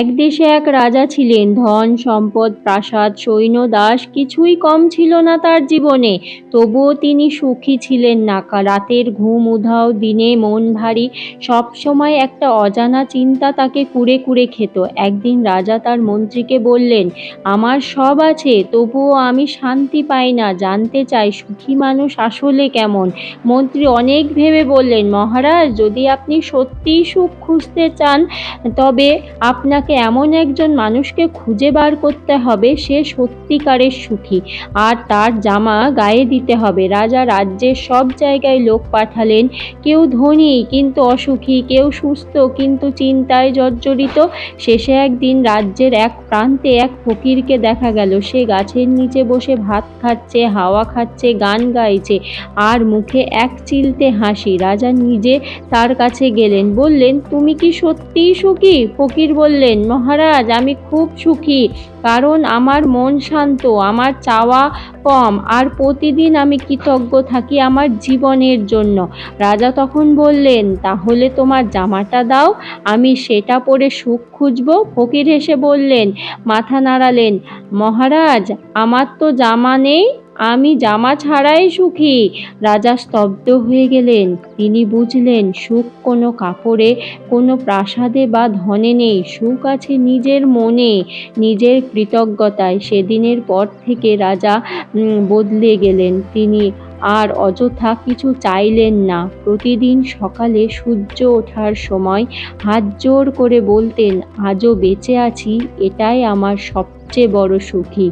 এক দেশে এক রাজা ছিলেন। ধন, সম্পদ, প্রাসাদ, সৈন্য, দাস কিছুই কম ছিল না তার জীবনে। তবুও তিনি সুখী ছিলেন না। রাতের ঘুম উধাও, দিনে মন ভারী সব সময় একটা অজানা চিন্তা তাকে কুড়ে কুড়ে খেত। একদিন রাজা তার মন্ত্রীকে বললেন, আমার সব আছে, তবুও আমি শান্তি পাই না। জানতে চাই সুখী মানুষ আসলে কেমন? মন্ত্রী অনেক ভেবে বললেন, মহারাজ, যদি আপনি সত্যিই সুখ খুঁজতে চান, তবে আপনাকে এমন একজন মানুষকে খুঁজে বার করতে হবে, সে সত্যিকারের সুখী। আর তার জামা গায়ে দিতে হবে। রাজা রাজ্যের সব জায়গায় লোক পাঠালেন। কেউ ধনী, কিন্তু অসুখী, কেউ সুস্থ, কিন্তু চিন্তায় জর্জরিত। শেষে একদিন রাজ্যের এক প্রান্তে এক ফকিরকে দেখা গেল। সে গাছের নিচে বসে ভাত খাচ্ছে, হাওয়া খাচ্ছে, গান গাইছে আর মুখে এক চিলতে হাসি। রাজা নিজে তার কাছে গেলেন, বললেন, তুমি কি সত্যিই সুখী? ফকির বললেন মহারাজ, আমি খুব সুখী, কারণ আমার মন শান্ত, আমার চাওয়া কম, আর প্রতিদিন আমি কৃতজ্ঞ থাকি আমার জীবনের জন্য। রাজা তখন বললেন, তাহলে তোমার জামাটা দাও, আমি সেটা পরে সুখ খুঁজবো। ফকির হেসে বললেন, মাথা নাড়ালেন। মহারাজ, আমার তো জামা নেই আমি জামা ছাড়াই সুখী। রাজা স্তব্ধ হয়ে গেলেন। তিনি বুঝলেন, সুখ কোনো কাপড়ে, কোনো প্রাসাদে বা ধনে নেই। সুখ আছে নিজের মনে, নিজের কৃতজ্ঞতায়। সেদিনের পর থেকে রাজা বদলে গেলেন। তিনি আর অযথা কিছু চাইলেন না। প্রতিদিন সকালে সূর্য ওঠার সময় হাত জোর করে বলতেন, আজও বেঁচে আছি, এটাই আমার সবচেয়ে বড় সুখী।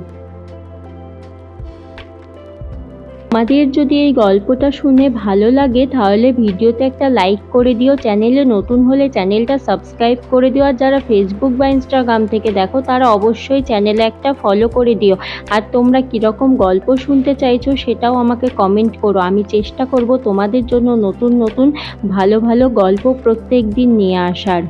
আমাদের যদি এই গল্পটা শুনে ভালো লাগে, তাহলে ভিডিওতে একটা লাইক করে দিও। চ্যানেলে নতুন হলে চ্যানেলটা সাবস্ক্রাইব করে দিও। আর যারা ফেসবুক বা ইনস্টাগ্রাম থেকে দেখো, তারা অবশ্যই চ্যানেলে একটা ফলো করে দিও। আর তোমরা কীরকম গল্প শুনতে চাইছো, সেটাও আমাকে কমেন্ট করো। আমি চেষ্টা করব তোমাদের জন্য নতুন নতুন, ভালো ভালো গল্প প্রত্যেক দিন নিয়ে আসার।